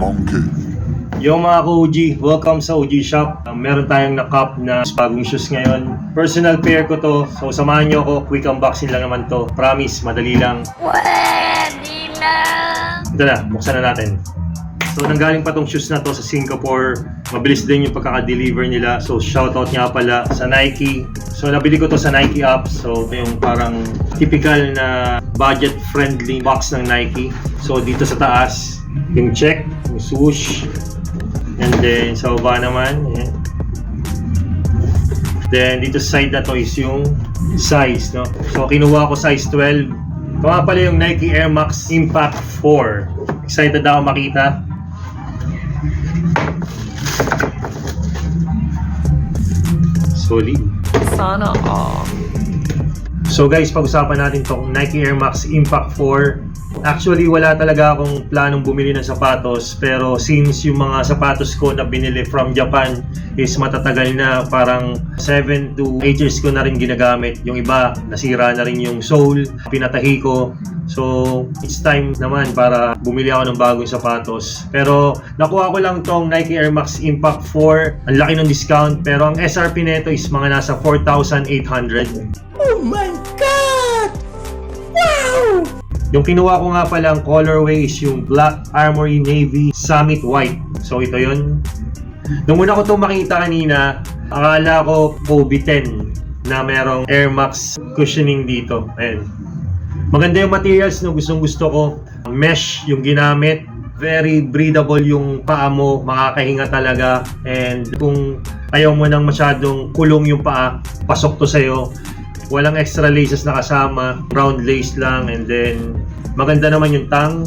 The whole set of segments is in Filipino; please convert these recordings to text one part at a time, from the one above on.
Monkey. Yo mga ka-OG, welcome sa OG Shop. Um, meron tayong na-cup na bagong shoes ngayon. Personal pair ko to, so samahan nyo ako. Quick unboxing lang naman to. Promise, madali lang. Pwede na. Ito na, buksan na natin. So nanggaling pa tong shoes na to sa Singapore. Mabilis din yung pagkaka-deliver nila. So shoutout nga pala sa Nike. So nabili ko to sa Nike app. So ito yung parang typical na budget-friendly box ng Nike. So dito sa taas, yung check, yung swoosh. And then sa baba naman, ayan. Then dito sa side na to is yung size, no? So kinuha ko size 12. Ito nga pala yung Nike Air Max Impact 4. Excited ako makita. Solid. Sana all. So guys, pag-usapan natin tong Nike Air Max Impact 4. Actually, wala talaga akong planong bumili ng sapatos. Pero since yung mga sapatos ko na binili from Japan is matatagal na, parang 7 to 8 years ko na rin ginagamit. Yung iba, nasira na rin yung sole, pinatahi ko. So, it's time naman para bumili ako ng bagong sapatos. Pero, nakuha ko lang tong Nike Air Max Impact 4. Ang laki ng discount. Pero ang SRP nito is mga nasa 4,800. Yung kinuha ko nga pala ang colorway is yung Black Armory Navy Summit White. So ito yon. Nung una ko to makita kanina, akala ko Kobe 10 na merong Air Max cushioning dito. Ayan. Maganda yung materials no gustong gusto ko. Mesh yung ginamit. Very breathable yung paa mo, makakahinga talaga. And kung ayaw mo nang masyadong kulong yung paa, pasok to sa'yo. Walang extra laces na kasama, round lace lang and then maganda naman yung tang.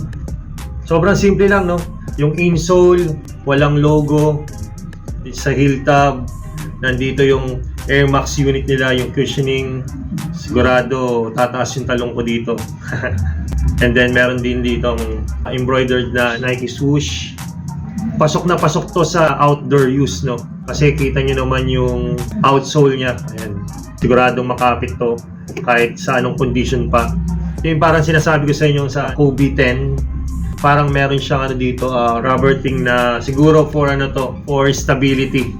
Sobrang simple lang no. Yung insole, walang logo. Sa heel tab, nandito yung Air Max unit nila, yung cushioning. Sigurado tataas yung talong ko dito. and then meron din dito embroidered na Nike swoosh. Pasok na pasok to sa outdoor use no. Kasi kita nyo naman yung outsole niya. Ayan siguradong makapit to kahit sa anong condition pa. Yung parang sinasabi ko sa inyo sa Kobe 10, parang meron siyang ano dito, uh, rubber thing na siguro for ano to, for stability.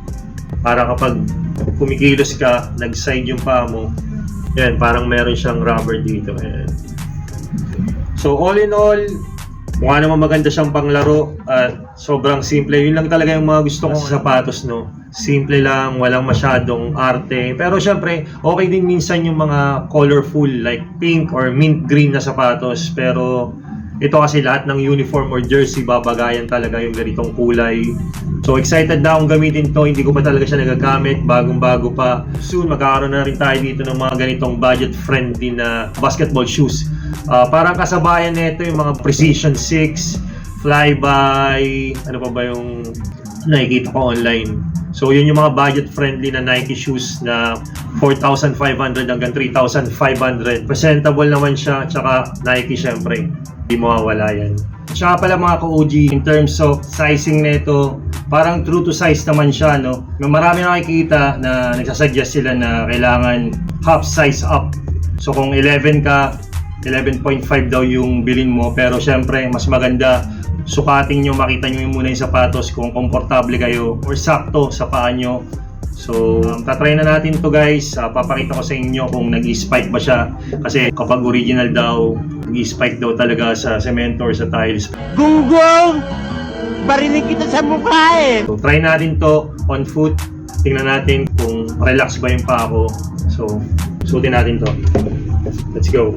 Para kapag kumikilos ka, nag-side yung paa mo, yan, parang meron siyang rubber dito. Ayan. So all in all, mukha naman maganda siyang panglaro at sobrang simple. Yun lang talaga yung mga gusto kong sapatos, no? Simple lang, walang masyadong arte. Pero syempre, okay din minsan yung mga colorful like pink or mint green na sapatos. Pero ito kasi lahat ng uniform or jersey babagayan talaga yung ganitong kulay. So excited na akong gamitin to, hindi ko pa talaga siya nagagamit, bagong-bago pa. Soon magkakaroon na rin tayo dito ng mga ganitong budget-friendly na basketball shoes. Uh, parang kasabayan nito yung mga Precision 6, Flyby, ano pa ba yung nakikita ko online. So yun yung mga budget-friendly na Nike shoes na 4,500 hanggang 3,500. Presentable naman siya, tsaka Nike syempre. Hindi mawawala yan. Tsaka pala mga ka-OG, in terms of sizing nito, parang true to size naman siya, no? May marami nakikita na nagsasuggest sila na kailangan half size up. So kung 11 ka, 11.5 daw yung bilin mo, pero syempre, mas maganda sukatin nyo, makita nyo muna yung sapatos kung komportable kayo or sakto sa paa nyo. So, um, tatry na natin to guys. Uh, papakita ko sa inyo kung nag-spike ba siya. Kasi kapag original daw, nag-spike daw talaga sa cemento or sa tiles. Gunggong! Barinig kita sa mukha eh! So, try natin to on foot. Tingnan natin kung relax ba yung paa ko. So, suotin natin to. Let's go.